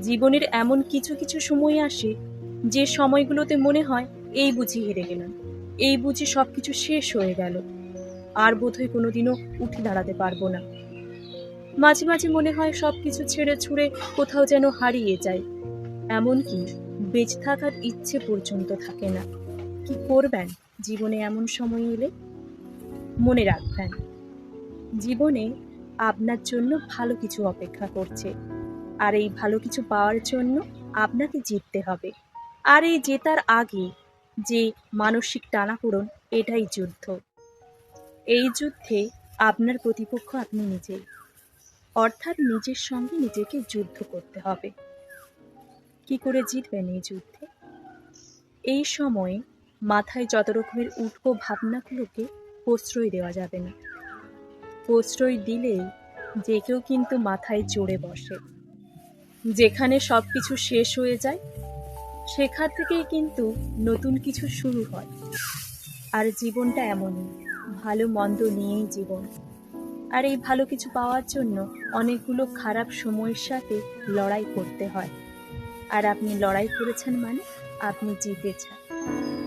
জীবনের এমন কিছু কিছু সময় আসে যে সময়গুলোতে মনে হয়, এই বুঝি হেরে গেলাম, এই বুঝি সব কিছু শেষ হয়ে গেল, আর বোধহয় কোনোদিনও উঠে দাঁড়াতে পারব না। মাঝে মাঝে মনে হয় সব কিছু ছেড়ে ছুঁড়ে কোথাও যেন হারিয়ে যায়, এমনকি বেঁচে থাকার ইচ্ছে পর্যন্ত থাকে না। কি করবেন জীবনে এমন সময় এলে? মনে রাখবেন, জীবনে আপনার জন্য ভালো কিছু অপেক্ষা করছে। আর এই ভালো কিছু পাওয়ার জন্য আপনাকে জিততে হবে। আর এই জেতার আগে যে মানসিক টানাপোড়ন, এটাই যুদ্ধ। এই যুদ্ধে আপনার প্রতিপক্ষ আপনি নিজেই। অর্থাৎ নিজের সঙ্গে নিজেকে যুদ্ধ করতে হবে। কি করে জিতবেন এই যুদ্ধে? এই সময়ে মাথায় যত রকমের উটকো ভাবনাগুলোকে প্রশ্রয় দেওয়া যাবে না। প্রশ্রয় দিলেই যে কেউ কিন্তু মাথায় চড়ে বসে। যেখানে সব কিছু শেষ হয়ে যায়, সেখান থেকেই কিন্তু নতুন কিছু শুরু হয়। আর জীবনটা এমনই, ভালো মন্দ নিয়েই জীবন। আর এই ভালো কিছু পাওয়ার জন্য অনেকগুলো খারাপ সময়ের সাথে লড়াই করতে হয়। আর আপনি লড়াই করেছেন মানে আপনি জিতেছেন।